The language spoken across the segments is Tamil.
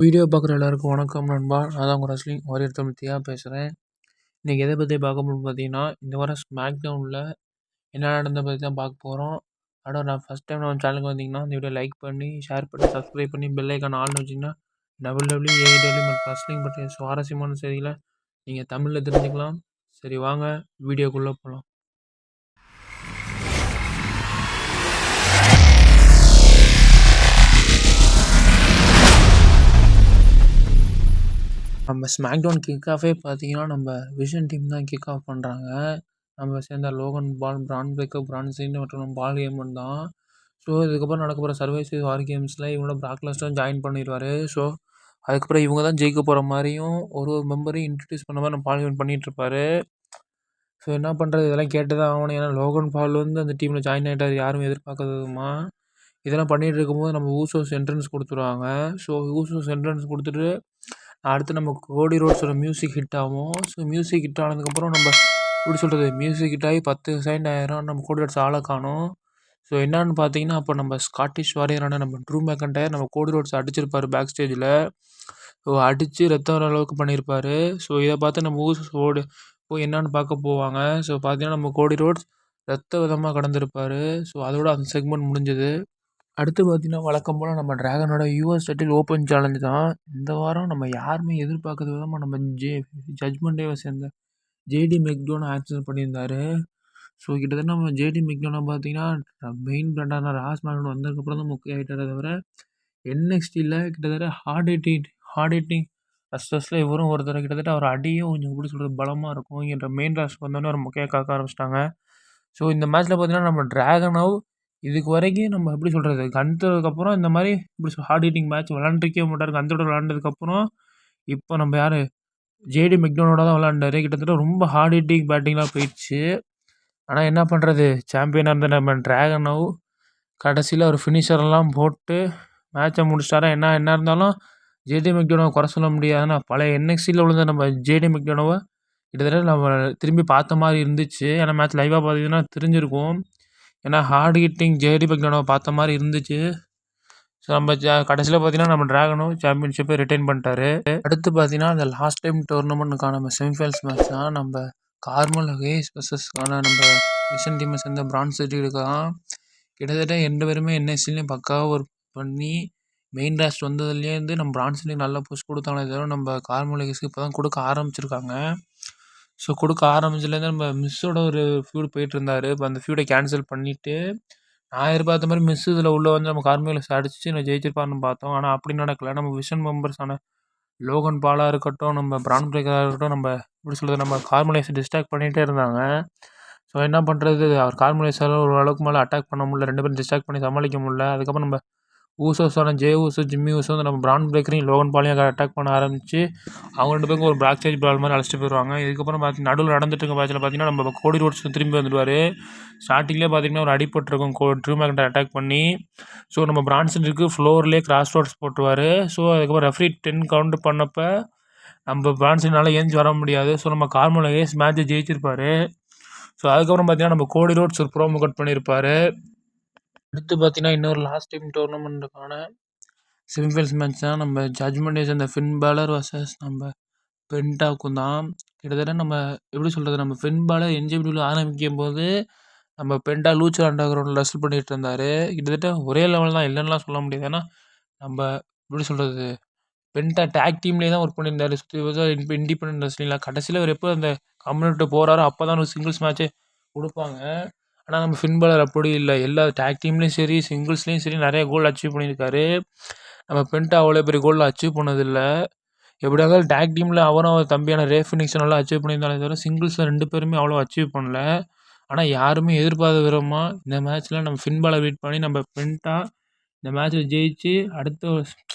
வீடியோ பார்க்குற எல்லாருக்கும் வணக்கம் நண்பா. நான் தான் உங்கள் ரஸ்லிங் வாரியர் தமிழ்த்தியா பேசுகிறேன் இன்றைக்கி எதை பற்றி பார்க்க முடியும் பார்த்தீங்கன்னா இந்த வாரம் ஸ்மாக் டவுனில் என்ன நடந்த பற்றி தான் பார்க்க போகிறோம் அதோட நான் ஃபஸ்ட் டைம் நம்ம சேனலுக்கு வந்தீங்கன்னா இந்த வீடியோ லைக் பண்ணி ஷேர் பண்ணி சப்ஸ்கிரைப் பண்ணி பெல் ஐக்கான் ஆள்னு வச்சிங்கன்னா டபுள் டபுள்யூ ஏடபிள்யூ மற்றும் ரஸ்லிங் பற்றிய சுவாரஸ்யமான செய்திகளை நீங்கள் தமிழில் தெரிஞ்சுக்கலாம். சரி வாங்க வீடியோக்குள்ளே போகலாம் நம்ம ஸ்மாக் டவுன் கிக் ஆஃபே பார்த்தீங்கன்னா நம்ம விஷன் டீம் தான் கிக் ஆஃப் பண்ணுறாங்க நம்ம சேர்ந்த Logan Paul Bron Breakker Bron Sheen மற்றும் பால் கேமன் தான். ஸோ இதுக்கப்புறம் நடக்க போகிற சர்வைஸ் வார் கேம்ஸில் இவங்களோட பிராக்லாஸ்டும் ஜாயின் பண்ணிடுவார் ஸோ அதுக்கப்புறம் இவங்க தான் ஜெயிக்க போகிற மாதிரியும் ஒரு ஒரு மெம்பரையும் இன்ட்ரடியூஸ் பண்ண மாதிரி நம்ம பால் கேமன் பண்ணிகிட்ருப்பாரு ஸோ என்ன பண்ணுறது இதெல்லாம் கேட்டு தான் ஆகணும். ஏன்னா லோகன் பால் வந்து அந்த டீமில் ஜாயின் ஆகிட்டார் யாரும் எதிர்பார்க்காததுமா. இதெல்லாம் பண்ணிகிட்டு இருக்கும்போது நம்ம ஊசோஸ் என்ட்ரன்ஸ் கொடுத்துருவாங்க. ஸோ ஊசோஸ் என்ட்ரன்ஸ் கொடுத்துட்டு அடுத்து நம்ம கோடி ரோட்ஸோட மியூசிக் ஹிட் ஆகும். ஸோ மியூசிக் ஹிட் ஆனதுக்கப்புறம் நம்ம எப்படி சொல்கிறது மியூசிக் ஹிட் ஆகி பத்து செகண்ட் ஆயிரம். நம்ம கோடி ரோட்ஸ் ஆளை காணும். ஸோ என்னன்னு பார்த்தீங்கன்னா அப்போ நம்ம ஸ்காட்டிஷ் வாரியரான நம்ம ட்ரூ மேக்கண்டையர் நம்ம கோடி ரோட்ஸ் அடிச்சிருப்பார் பேக் ஸ்டேஜில் ஸோ அடித்து ரத்தம் வர அளவுக்கு பண்ணியிருப்பார் ஸோ இதை பார்த்து நம்ம ஊசி ஓடு போய் என்னான்னு பார்க்க போவாங்க. ஸோ பார்த்தீங்கன்னா நம்ம கோடி ரோட்ஸ் ரத்த விதமாக கடந்திருப்பார். ஸோ அதோட அந்த செக்மெண்ட் முடிஞ்சது. அடுத்து பார்த்தீங்கன்னா வழக்கம் போல் நம்ம ட்ராகனோட யூஎஸ் செட்டில் ஓப்பன் சேலஞ்சு தான். இந்த வாரம் நம்ம யாருமே எதிர்பார்க்காத விதமாக நம்ம ஜே ஜட்மெண்ட் டேவை சேர்ந்த ஜேடி மெக்டோன் ஆக்சன் பண்ணியிருந்தார். ஸோ கிட்டத்தட்ட நம்ம ஜேடி மெக்டோனை பார்த்தீங்கன்னா மெயின் பிராண்டான ராஸ் மேலன் வந்ததுக்கப்புறம் தான் முக்கிய ஆகிட்டாரே தவிர என்எக்ஸ்டியில் கிட்டத்தட்ட ஹார்ட் ஹிட்டிங் ஹார்ட் ஹிட்டிங் ரஸ்டர்ஸில் இவரும் ஒருத்தர். கிட்டத்தட்ட அவர் அடியும் கொஞ்சம் எப்படி சொல்கிறது பலமாக இருக்கும். என்ற மெயின் ராஸ்ட் வந்தோடனே ஒரு முக்கிய காக்க ஆரம்பிச்சிட்டாங்க. ஸோ இந்த மேட்ச்சில் பார்த்தீங்கன்னா நம்ம ட்ராகனவ் இதுக்கு வரைக்கும் நம்ம எப்படி சொல்கிறது கண்டதுக்கப்புறம் இந்த மாதிரி இப்படி சொல் ஹார்ட் ஹிட்டிங் மேட்ச் விளாண்ட்ருக்கவே மாட்டார். கந்தோட விளாண்டதுக்கப்புறம் இப்போ நம்ம யார்? ஜேடி மெக்டோனோட தான் விளாண்டாரு கிட்டத்தட்ட ரொம்ப ஹார்ட் ஹிட்டிங் பேட்டிங்லாம் போயிடுச்சு. ஆனால் என்ன பண்ணுறது சாம்பியனாக இருந்த நம்ம ட்ராகனவ் கடைசியில் ஒரு ஃபினிஷர்லாம் போட்டு மேட்சை முடிச்சிட்டாரா? என்ன என்ன இருந்தாலும் ஜேடி மெக்டோனோவை குறை சொல்ல முடியாதுன்னா பழைய என்எக்ஸியில் விழுந்த நம்ம ஜேடி மெக்டோனோவை கிட்டத்தட்ட நம்ம திரும்பி பார்த்த மாதிரி இருந்துச்சு. ஏன்னா மேட்ச் லைவாக பார்த்தீங்கன்னா தெரிஞ்சிருக்கும். ஏன்னா ஹார்ட் ஹிட்டிங் ஜேடி பக்னாவை பார்த்த மாதிரி இருந்துச்சு. ஸோ நம்ம ஜ கடைசியில் பார்த்தீங்கன்னா நம்ம ட்ராகனும் சாம்பியன்ஷிப்பை ரிட்டைன் பண்ணிட்டாரு. அடுத்து பார்த்தீங்கன்னா அந்த லாஸ்ட் டைம் டோர்னமெண்ட்டுக்கான நம்ம செமிஃபைனல்ஸ் மேட்ச் தான் நம்ம கார்மல் ஹேஸ் வர்சஸ்க்கான நம்ம மிஷன் டீமை சேர்ந்த பிரான்ஸ் எடுக்கலாம் கிட்டத்தட்ட ரெண்டு பேருமே என்எஸ்சிலையும் பக்காவாக ஒர்க் பண்ணி மெயின் ராஸ்ட் வந்ததுலேருந்து நம்ம பிரான்ஸ்லேயும் நல்ல புஷ் கொடுத்தாங்களே தவிர நம்ம கார்மல் ஹேஸ்க்கு இப்போ தான் கொடுக்க ஆரம்பிச்சிருக்காங்க. ஸோ கொடுக்க ஆரம்பிச்சதுலேருந்து நம்ம மிஸ்ஸோட ஒரு ஃபியூட் போயிட்டுருந்தாரு. இப்போ அந்த ஃபியூடை கேன்சல் பண்ணிவிட்டு நான் எதிர்பார்த்த மாதிரி மிஸ் இதில் உள்ளே வந்து நம்ம கார்மிகில்ஸ் அடிச்சு நான் ஜெயிச்சிருப்பாருன்னு பார்த்தோம். ஆனால் அப்படி நடக்கல. நம்ம விஷன் மெம்பர்ஸான லோகன் பாலாக இருக்கட்டும் நம்ம பிரான் பிரேக்கராக இருக்கட்டும் நம்ம எப்படி சொல்கிறது நம்ம கார்மலைஸை டிஸ்ட்ராக்ட் பண்ணிகிட்டே இருந்தாங்க. ஸோ என்ன பண்ணுறது அவர் கார்மலைஸால் ஒரு அளவுக்கு மேலே அட்டாக் பண்ண முடியல. ரெண்டு பேரும் டிஸ்ட்ராக்ட் பண்ணி சமாளிக்க முடியல. அதுக்கப்புறம் நம்ம ஊசோஸான ஜே ஊசோ ஜிம்மி ஊசோ வந்து நம்ம பிரான் பிரேக்கரையும் லோகன் பாலையும் அட்டாக் பண்ண ஆரம்பித்து அவங்க ரெண்டு பேருக்கும் ஒரு பிளாக் சேஜ் பால் மாதிரி அழைச்சிட்டு போயிடுவாங்க இதுக்கப்புறம் பார்த்தீங்கன்னா நடுவில் நடந்துட்டு இருக்க மேட்ச்சில் பார்த்தீங்கன்னா நம்ம கோடி ரோட்ஸ் திரும்பி வந்துடுவார். ஸ்டார்டிங்லேயே பார்த்தீங்கன்னா ஒரு அடிபட்டிருக்கும் கோ ட்ரூ மேக்டை அட்டாக் பண்ணி. ஸோ நம்ம பிரான்சனுக்கு ஃப்ளோர்லேயே கிராஸ் ரோட்ஸ் போட்டுருவார். ஸோ அதுக்கப்புறம் ரெஃப்ரி டென் கவுண்ட் பண்ணப்போ நம்ம பிரான்சனால் ஏஞ்சி வர முடியாது. ஸோ நம்ம கார்மோல ஏஸ் மேட்ச்சை ஜெயிச்சிருப்பார். ஸோ அதுக்கப்புறம் பார்த்தீங்கன்னா நம்ம கோடி ரோட்ஸ் ஒரு ப்ரோமோ கட் பண்ணியிருப்பார் அடுத்து பார்த்தீங்கன்னா இன்னொரு லாஸ்ட் டைம் டோர்னமெண்ட்டுக்கான செமிஃபைனல்ஸ் மேட்ச் தான் நம்ம ஜட்மெண்ட் டேஸ் அந்த ஃபின் பாலர் வர்சஸ் நம்ம பென்டாக்கும் தான். கிட்டத்தட்ட நம்ம எப்படி சொல்கிறது நம்ம ஃபின் பாலர் என்ஜிபிடியில் ஆரம்பிக்கும் போது நம்ம பென்டா லூச்சர் அண்டர் கிரவுண்டில் ரெஸ்ட் பண்ணிகிட்டு இருந்தார். கிட்டத்தட்ட ஒரே லெவல் தான் இல்லைன்னுலாம் சொல்ல முடியாது. ஏன்னா நம்ம எப்படி சொல்கிறது பென்டா டேக் டீம்லேயே தான் ஒர்க் பண்ணியிருந்தார். சுற்றி இப்போ இண்டிபெண்ட் ரெஸ்லிங்கில் கடைசியில் அவர் எப்போ அந்த கம்யூனிட்டி போகிறாரோ அப்போ தான் ஒரு சிங்கிள்ஸ் மேட்ச்சே கொடுப்பாங்க. ஆனால் நம்ம ஃபின் பாலர் அப்படி இல்லை. எல்லா டேக் டீம்லேயும் சரி சிங்கிள்ஸ்லேயும் சரி நிறைய கோல் அச்சீவ் பண்ணியிருக்காரு. நம்ம பென்ட்டா அவ்வளோ பெரிய கோல் அச்சீவ் பண்ணதில்லை. எப்படியா இருந்தாலும் டேக் டீமில் அவரும் அவர் தம்பியான ரே நல்லா அச்சீவ் பண்ணியிருந்தாலே தவிர சிங்கிள்ஸில் ரெண்டு பேருமே அவ்வளோ அச்சீவ் பண்ணல. ஆனால் யாருமே எதிர்பார்த்த விதமாக இந்த மேட்ச்சில் நம்ம ஃபின் வெயிட் பண்ணி நம்ம பென்ட்டா இந்த மேட்ச்சில் ஜெயிச்சு அடுத்த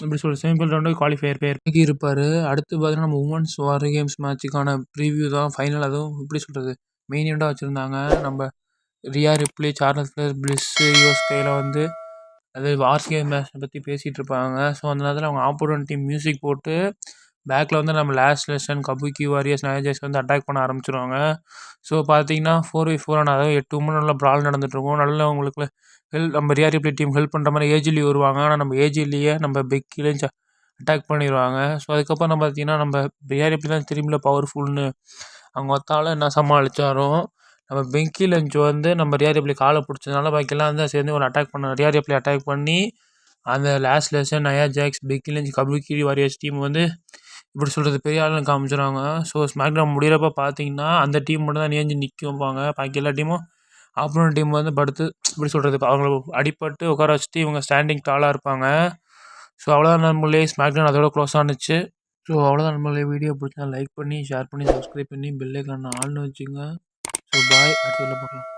எப்படி சொல்கிறது செமிஃபைனல் ரவுண்டு குவாலிஃபயர் பேர் இருப்பார். அடுத்து பார்த்தீங்கன்னா நம்ம உமன்ஸ் வார் கேம்ஸ் மேட்ச்சுக்கான ப்ரீவியூ தான் ஃபைனல் அதுவும் எப்படி சொல்கிறது மெயின் இவெண்ட்டாக வச்சுருந்தாங்க. நம்ம ரியா ரிப்ளி சார்லஸ் பிளேயர் பிளிஸ்ஸு யூஎஸ்கேயில் வந்து அது வார்ஸ்கே மேட்ச்சை பற்றி பேசிகிட்டு இருப்பாங்க. ஸோ அந்த நேரத்தில் அவங்க ஆப்போனன்ட் டீம் மியூசிக் போட்டு பேக்கில் வந்து நம்ம லாஸ்ட் லெஷன் கபுக்கி வாரியர்ஸ் நயஜர்ஸ் வந்து அட்டாக் பண்ண ஆரம்பிச்சிருவாங்க. ஸோ பார்த்தீங்கன்னா ஃபோர் வி ஃபோர் ஆனால் அதாவது எட்டு மூணு நல்லா ப்ரால் நடந்துகிட்ருக்கும் நல்லா உங்களுக்கு ஹெல்ப் நம்ம ரியா ரிப்ளி டீம் ஹெல்ப் பண்ணுற மாதிரி ஏஜிலி வருவாங்க. ஆனால் நம்ம ஏஜிலியே நம்ம பெக்கிலையும் அட்டாக் பண்ணிடுவாங்க ஸோ அதுக்கப்புறம் நம்ம பார்த்தீங்கன்னா நம்ம ரியா ரிப்ளி தான் திரும்பியில் பவர்ஃபுல்னு அவங்க ஒத்தாலும் என்ன சமாளித்தாலும் நம்ம பெங்கி லஞ்ச் வந்து நம்ம ரியா ரிப்ளி காலை பிடிச்சதுனால பாக்கியெல்லாம் வந்து சேர்ந்து ஒரு அட்டாக் பண்ண ரியா எப்படி அட்டாக் பண்ணி அந்த last lesson Nia Jax Becky Lynch கபுக்கிரி warriors team வந்து இப்படி சொல்கிறது பெரிய ஆளுன்னு காமிச்சிடுவாங்க ஸோ ஸ்மாக்டவுன் முடியிறப்ப பார்த்தீங்கன்னா அந்த டீம் மட்டும் தான் ஏஞ்சி நிற்க வைப்பாங்க பாக்கி எல்லா டீமும் ஆப்போனன்ட் டீம் வந்து படுத்து இப்படி சொல்கிறது அவங்கள அடிபட்டு உட்கார வச்சுட்டு இவங்க ஸ்டாண்டிங் டாலாக இருப்பாங்க. ஸோ அவ்வளோதான் நம்மளே ஸ்மாக்டவுன் அதோட க்ளோஸ் ஆனுச்சு. ஸோ அவ்வளோதான் நம்மளே வீடியோ பிடிச்சா லைக் பண்ணி ஷேர் பண்ணி சப்ஸ்கிரைப் பண்ணி பெல்லைக்கான ஆள்னு வச்சுங்க ஸோ பாய் அடுத்த பார்க்கலாம்